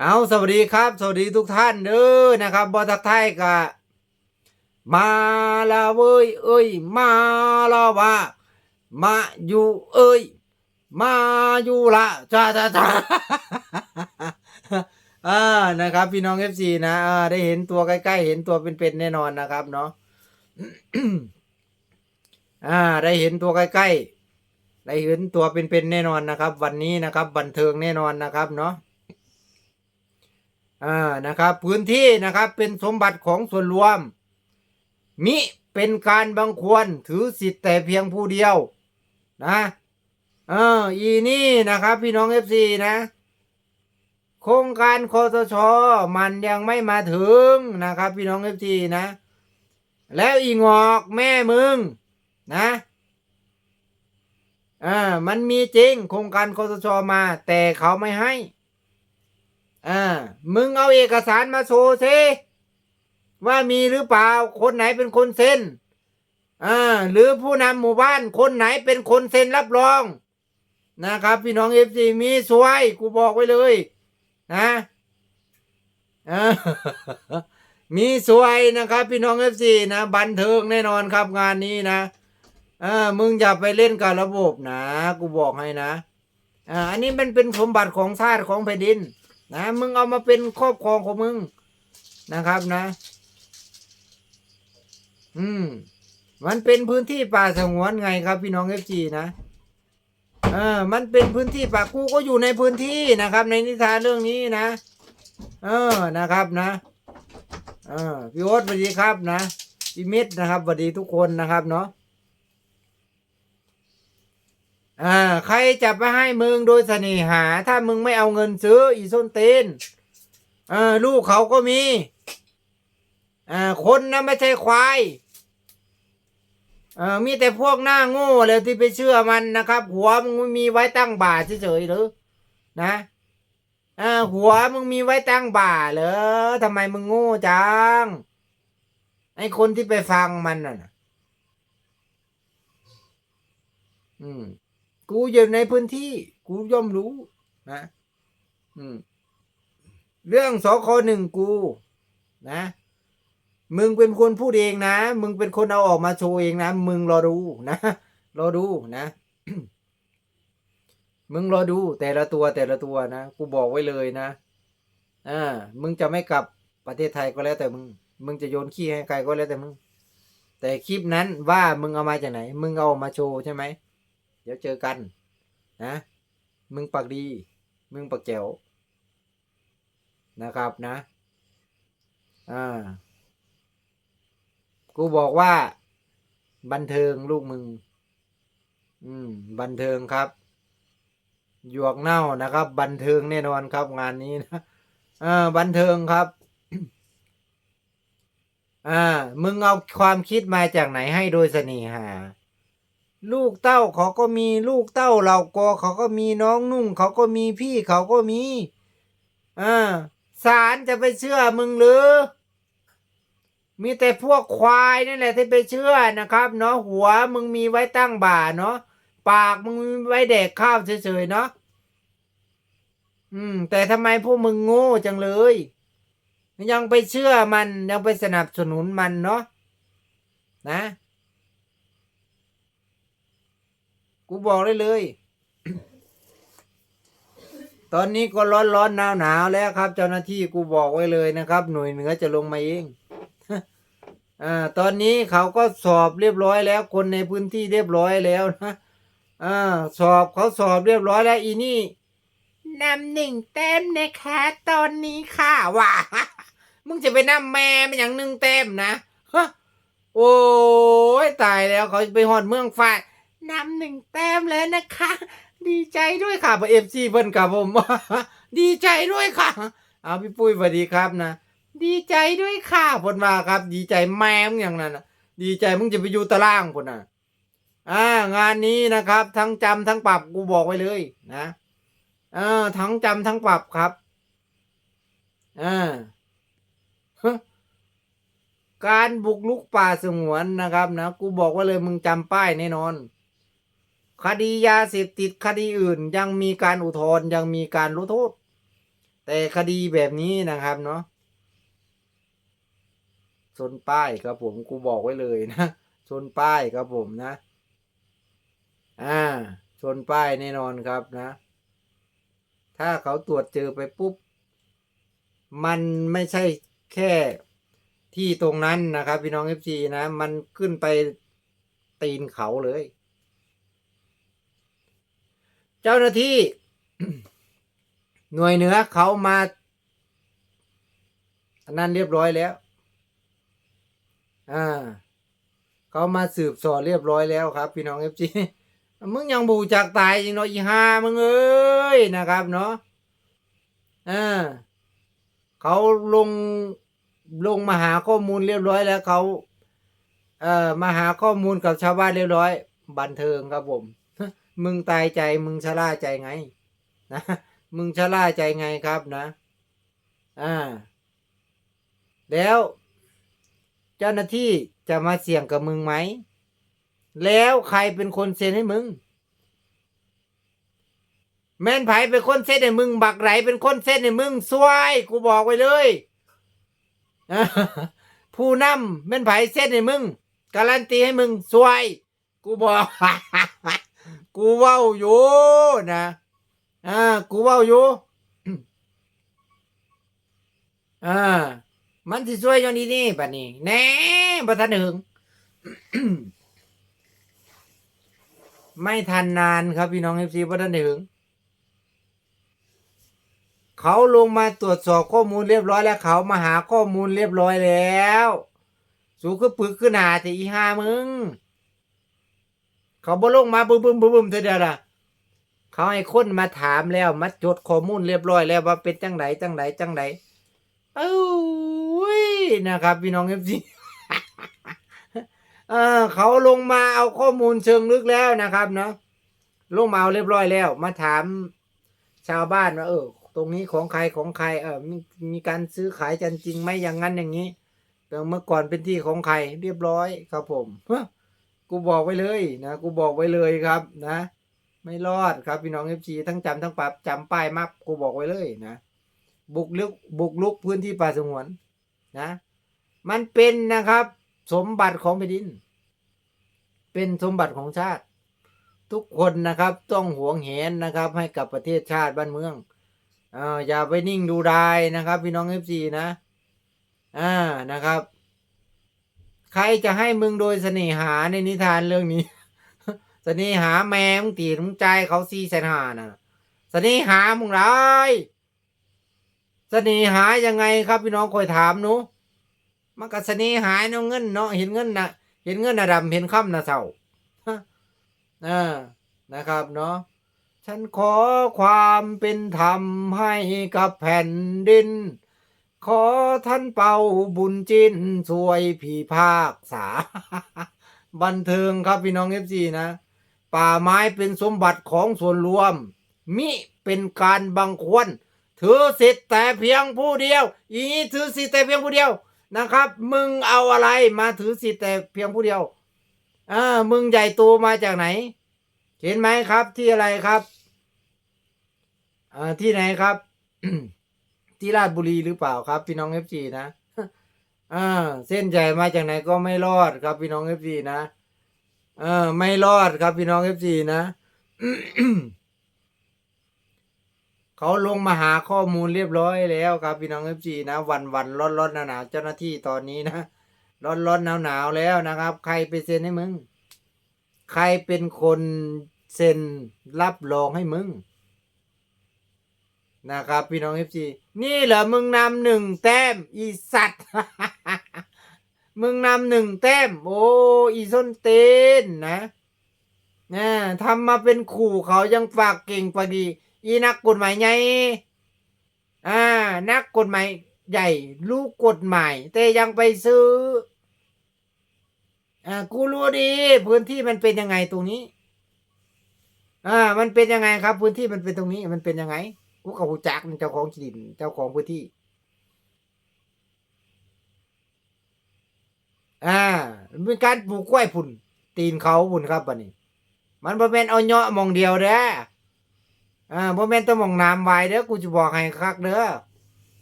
เอาสวัสดีครับ สวัสดีทุกท่านเด้อนะครับบอทักไทยกะมาละเว้ยเอ้ย มาละวะมาอยู่เอ้ย มาอยู่ละจ้าจ้าจ้าอ่านะครับ พี่น้องเอฟซีนะอ่าได้เห็นตัวใกล้ๆเห็นตัวเป็นๆแน่นอนนะครับเนาะอ่า ได้เห็นตัวใกล้ๆได้เห็นตัวเป็นๆแน่นอนนะครับ วันนี้นะครับ บันเทิงแน่นอนนะครับเนาะ อ่านะครับ พื้นที่นะครับเป็นสมบัติของส่วนรวม มิเป็นการบังควรถือสิทธิ์แต่เพียงผู้เดียว นะเอออีนี่นะครับ พี่น้องเอฟซีนะ โครงการคอสชมันยังไม่มาถึงนะครับ พี่น้องเอฟซีนะ แล้วอีงอกแม่มึงนะอ่ามันมีจริงโครงการคอสชมา แต่เขาไม่ให้ อ่ามึงเอาเอกสารมาโชว์ซิว่ามีหรือเปล่าคนไหนเป็นคนเซ็นอ่าหรือผู้นำหมู่บ้านคนไหนเป็นคนเซ็นรับรอง นะครับ พี่น้องเอฟซีมีสวยกูบอกไว้เลยนะอ่ามีสวยนะครับ พี่น้องเอฟซีนะบันเทิงแน่นอนครับงานนี้นะเออมึงอย่าไปเล่นกับระบบนะ กูบอกให้นะอ่าอันนี้มันเป็นสมบัติของชาติของแผ่นดิน นะมึงเอามาเป็นครอบครองของมึงนะครับนะ อืม มันเป็นพื้นที่ป่าสงวนไงครับ พี่น้องเอฟจีนะเออ มันเป็นพื้นที่ป่ากูก็อยู่ในพื้นที่นะครับ ในนิทานเรื่องนี้นะ เออนะครับนะ เออพี่โอ๊ตสวัสดีครับนะพี่เม็ดนะครับสวัสดีทุกคนนะครับเนาะ อ่าใครจะไปให้มึงโดยเสน่หา ถ้ามึงไม่เอาเงินซื้ออีส้นเตนเออลูกเขาก็มีอ่าคนนะไม่ใช่ควายเออมีแต่พวกหน้าโง่เลยที่ไปเชื่อมันนะครับ หัวมึงมีไว้ตั้งบ่าเฉยๆหรือนะอ่าหัวมึงมีไว้ตั้งบ่าเหรอทำไมมึงโง่จัง ไอคนที่ไปฟังมันน่ะ อืม กูอยู่ในพื้นที่ กูย่อมรู้นะ อืม เรื่องสคหนึ่งกู นะ มึงเป็นคนพูดเองนะ มึงเป็นคนเอาออกมาโชว์เองนะ มึงรอดูนะ รอดูนะ มึงรอดูแต่ละตัวแต่ละตัวนะ กูบอกไว้เลยนะ อ่า มึงจะไม่กลับประเทศไทยก็แล้วแต่มึง มึงจะโยนขี้ให้ใครก็แล้วแต่มึง แต่คลิปนั้นว่ามึงเอามาจากไหน มึงเอาออกมาโชว์ใช่ไหม เดี๋ยวเจอกันนะมึงปากดี มึงปากแจ๋วนะครับนะอ่ากูบอกว่า บันเทิงลูกมึง อืม บันเทิงครับหยวกเน่านะครับ บันเทิงแน่นอนครับ งานนี้นะเออบันเทิงครับอ่ามึงเอาความคิดมาจากไหนให้โดยเสน่หา ลูกเต้าเขาก็มีลูกเต้าเหล่ากอเขาก็มีน้องนุ่ง เขาก็มีพี่เขาก็มีอ่าศาลจะไปเชื่อมึงหรือ มีแต่พวกควายนั่นแหละที่ไปเชื่อนะครับ เนาะหัวมึงมีไว้ตั้งบ่าเนาะปากมึงมีไว้แดกข้าวเฉยๆเนาะอืม แต่ทำไมพวกมึงโง่จังเลย ยังไปเชื่อมันยังไปสนับสนุนมันเนาะนะ กูบอกได้เลย ตอนนี้ก็ร้อนร้อนหนาวหนาวแล้วครับ เจ้าหน้าที่กูบอกไว้เลยนะครับ หน่วยเหนือจะลงมาเองอ่าตอนนี้เขาก็สอบเรียบร้อยแล้ว คนในพื้นที่เรียบร้อยแล้วนะอ่าสอบเขาสอบเรียบร้อยแล้ว อีนี่นำหนึ่งแต้มนะคะตอนนี้ค่ะว่ามึงจะไปนำแม่มันอย่างหนึ่งแต้มนะฮะโอ้ยตายแล้วเขาไปหอดเมืองฟ้า นำหนึ่งแต้มเลยนะคะ ดีใจด้วยค่ะเอฟซีเพิ่นกับผมดีใจด้วยค่ะ เอาพี่ปุ้ยสวัสดีครับนะ ดีใจด้วยค่ะพนมาครับ ดีใจแม่มอย่างนั้นนะดีใจมึงจะไปอยู่ตารางพนน่ะอ่างานนี้นะครับ ทั้งจำทั้งปรับกูบอกไว้เลยนะเออทั้งจำทั้งปรับครับอ่าการบุกลุกป่าสงวนนะครับนะ กูบอกไว้เลยมึงจำป้ายแน่นอน คดียาเสพติดคดีอื่นยังมีการอุทธรณ์ยังมีการลดโทษ แต่คดีแบบนี้นะครับเนาะชนป้ายครับผมกูบอกไว้เลยนะชนป้ายครับผมนะ อ่าชนป้ายแน่นอนครับนะ ถ้าเขาตรวจเจอไปปุ๊บ มันไม่ใช่แค่ที่ตรงนั้นนะครับ พี่น้องเอฟซีนะ มันขึ้นไปตีนเขาเลย เจ้าหน้าที่ หน่วยเหนือเขามาอันนั้นเรียบร้อยแล้ว อ่า เขามาสืบสวนเรียบร้อยแล้วครับ พี่น้องเอฟซีมึงยังบูจากตายจริงเนาะอีห้ามึงเอ้ยนะครับเนาะอ่าเขาลงลงมาหาข้อมูลเรียบร้อยแล้วเขา เอ่อมาหาข้อมูลกับชาวบ้านเรียบร้อย บันเทิงครับผม มึงตายใจมึงชะล่าใจไงนะมึงชะล่าใจไงครับนะอ่าแล้ว เจ้าหน้าที่จะมาเสี่ยงกับมึงไหม แล้วใครเป็นคนเซ็นให้มึง แม่นไผเป็นคนเซ็นให้มึง บักไหลเป็นคนเซ็นให้มึงซวยกูบอกไว้เลยผู้นำแม่นไผเซ็นให้มึง การันตีให้มึงซวยกูบอก กูเว้าอยู่นะอ่ากูเว้าอยู่อ่ามันสิซวยย่างนี้นี่บัดนี้แหน่บ่ทันถึงไม่ทันนานครับพี่น้องเอฟซีบ่ทันถึงเขาลงมาตรวจสอบข้อมูลเรียบร้อยแล้วเขามาหาข้อมูลเรียบร้อยแล้ว สูคือปึกขึ้นหาแต่อีห้ามึง เขาบ่ลงมาบึ้มบึ้มบึ้มบึ้มเธอเดียวล่ะเขาให้คนมาถามแล้วมาจดข้อมูลเรียบร้อยแล้วว่าเป็นจังไดจังไดจังไดเอ้ยนะครับ พี่น้องเอฟซีเออเขาลงมาเอาข้อมูลเชิงลึกแล้วนะครับเนาะลงมาเอาเรียบร้อยแล้ว มาถามชาวบ้านว่าเออ ตรงนี้ของใครของใคร เออมีมีการซื้อขายกันจริงไหมอย่างนั้นอย่างนี้แต่เมื่อก่อนเป็นที่ของใครเรียบร้อยครับผมเกูบอกไว้เลยนะกูบอกไว้เลยครับนะ ไม่รอดครับพี่น้องเอฟซีทั้งจำทั้งปรับจำป้ายมับกูบอกไว้เลยนะ บุกลุกบุกลุกพื้นที่ป่าสงวนนะ มันเป็นนะครับ สมบัติของแผ่นดิน เป็นสมบัติของชาติ ทุกคนนะครับต้องหวงแหนนะครับ ให้กับประเทศชาติบ้านเมืองอ่าอย่าไปนิ่งดูดายนะครับ พี่น้องเอฟซีนะอ่านะครับ ใครจะให้มึงโดยเสน่หาในนิทานเรื่องนี้ เสน่หาแม่มึงตีมึงใจเขาซีแสนหาน่ะเสน่หามึงไรเสน่หายังไงครับพี่น้องคอยถามหนูมันก็เสน่หาเนาะเงินเนาะเห็นเงินนะเห็นเงินนะดำเห็นค่ำนะเศร้าฮะอ่านะครับเนาะฉันขอความเป็นธรรมให้กับแผ่นดิน ขอท่านเป่าบุญจินช่วยผีภาคษา บันเทิงครับพี่น้องเอฟซีนะ ป่าไม้เป็นสมบัติของส่วนรวม มิเป็นการบังควรถือสิทธิ์แต่เพียงผู้เดียว อีนี้ถือสิทธิ์แต่เพียงผู้เดียวนะครับ มึงเอาอะไรมาถือสิทธิ์แต่เพียงผู้เดียวอ่ามึงใหญ่โตมาจากไหน เห็นไหมครับที่อะไรครับอ่าที่ไหนครับ ที่ราชบุรีหรือเปล่าครับ พี่น้องเอฟซีนะอ่าเส้นใหญ่มาจากไหนก็ไม่รอดครับพี่น้องเอฟซีนะเออไม่รอดครับพี่น้องเอฟซีนะเขาลงมาหาข้อมูลเรียบร้อยแล้วครับพี่น้องเอฟซีนะ วันวันร้อนร้อนหนาวหนาวเจ้าหน้าที่ตอนนี้นะร้อนร้อนหนาวหนาวแล้วนะครับ ใครไปเซ็นให้มึง ใครเป็นคนเซ็นรับรองให้มึง นะครับพี่น้องเอฟซีนี่เหรอมึงนำหนึ่งแต้มอีสัตว์ มึงนำหนึ่งแต้ม โอ้อีส้นเตนนะนะทำมาเป็นขู่เขายังฝากเก่งกว่าดี อีนักกฎหมายไงอ่า นักกฎหมายใหญ่รู้กฎหมาย แต่ยังไปซื้อ อ่า กูรู้ดี พื้นที่มันเป็นยังไงตรงนี้ อ่า มันเป็นยังไงครับ พื้นที่มันเป็นตรงนี้ มันเป็นยังไง กูกับหูจักเจ้าของที่ดิน เจ้าของพื้นที่ อ่ามันเป็นการปลูกกล้วยพุ่น ตีนเขาพุ่นครับบัดนี้ มันบ่แม่นเอาเนาะมองเดียวเด้ออ่าบ่แม่นต้องมองน้ำไว้เด้อกูจะบอกให้คักเด้อ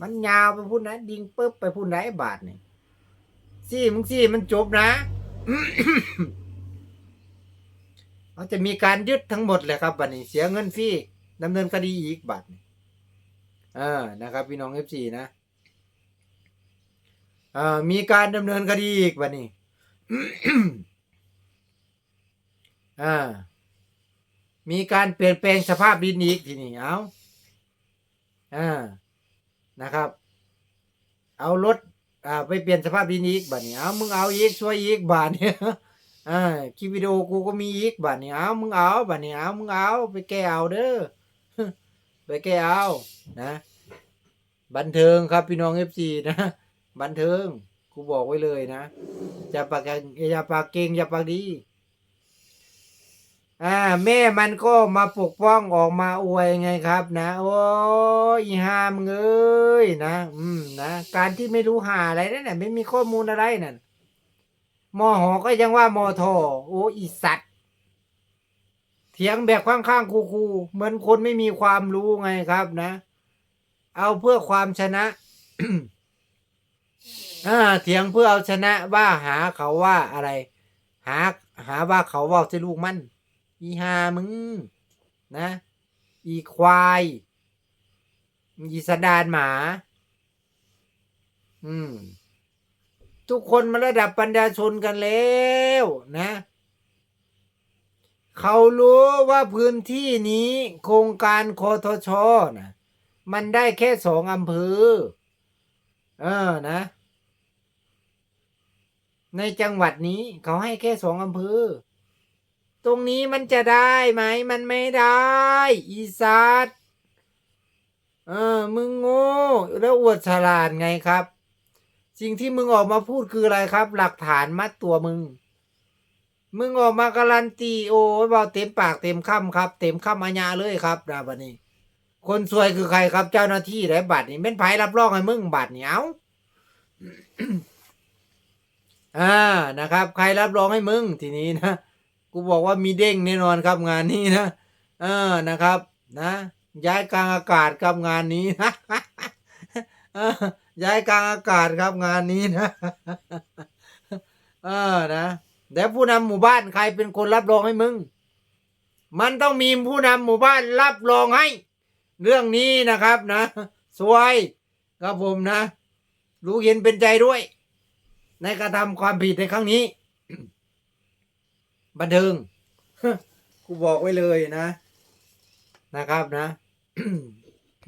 มันยาวไปพุ่นนะดิ่งปึ๊บไปพุ่นไหนบาทนี่ซี่มึงซี่มันจบนะเขาจะมีการยึดทั้งหมดเลยครับบัดนี้เสียเงินฟรีดำเนินคดีอีกบัดนี้ ออนะครับ พี่น้องเอฟซีนะเอ่อมีการดำเนินคดีอีกบัดนี้อ่ามีการเปลี่ยนแปลงสภาพดินอีกทีนี้เอาอ่านะครับ เอารถอ่าไปเปลี่ยนสภาพดินอีกบัดนี้เอามึงเอาอีกช่วยอีกบาทเนี่ยอ่าคลิปวิดีโอกูก็มีอีกบัดนี้เอามึงเอาบัดนี้เอามึงเอาไปแก้เอาเด้อ ไปแก้เอานะ บันเทิงครับพี่น้องเอฟซีนะ บันเทิงกูบอกไว้เลยนะอย่าปากแกอย่าปากเก่งอย่าปากดี อ่า แม่มันก็มาปกป้องออกมาอวยไงครับ นะ โอ้ยหามเอ้ยนะ อืมนะการที่ไม่รู้หาอะไรนั่นน่ะไม่มีข้อมูลอะไรนั่นมอหอก็ยังว่ามอทอโอ้อีสัตว เถียงแบบข้างๆคูๆเหมือนคนไม่มีความรู้ไงครับนะ เอาเพื่อความชนะอ่าเถียงเพื่อเอาชนะว่าหาเขาว่าอะไร หา หาว่าเขาว่าจะลูกมันอีหามึง นะ อีควายอีสนดานหมา อืม ทุกคนมาระดับปัญญาชนกันแล้ว นะ เขารู้ว่าพื้นที่นี้โครงการคอทชนะมันได้แค่สองอำเภอ เออนะ ในจังหวัดนี้เขาให้แค่สองอำเภอ ตรงนี้มันจะได้ไหม มันไม่ได้ อีสัตเออ มึงโง่แล้วอวดฉลาดไงครับ สิ่งที่มึงออกมาพูดคืออะไรครับ หลักฐานมัดตัวมึง มึงออกมาการันตีโอ้ยบอเต็มปากเต็มคำครับ เต็มคำอาญาเลยครับนะบัดนี้ คนสวยคือใครครับเจ้าหน้าที่ไหนบัตรนี่เป็นไผรับรองให้มึงบัตรนี่เอาอ่านะครับ ใครรับรองให้มึงทีนี้นะกูบอกว่ามีเด้งแน่นอนครับงานนี้นะเออนะครับ นะ ย้ายกลางอากาศครับงานนี้นะย้ายกลางอากาศครับงานนี้นะเออนะ แล้วผู้นำหมู่บ้านใครเป็นคนรับรองให้มึง มันต้องมีผู้นำหมู่บ้านรับรองให้ เรื่องนี้นะครับนะ สวยครับผมนะ รู้เห็นเป็นใจด้วย ในการทำความผิดในครั้งนี้ บันเทิงกูบอกไว้เลยนะ นะครับนะ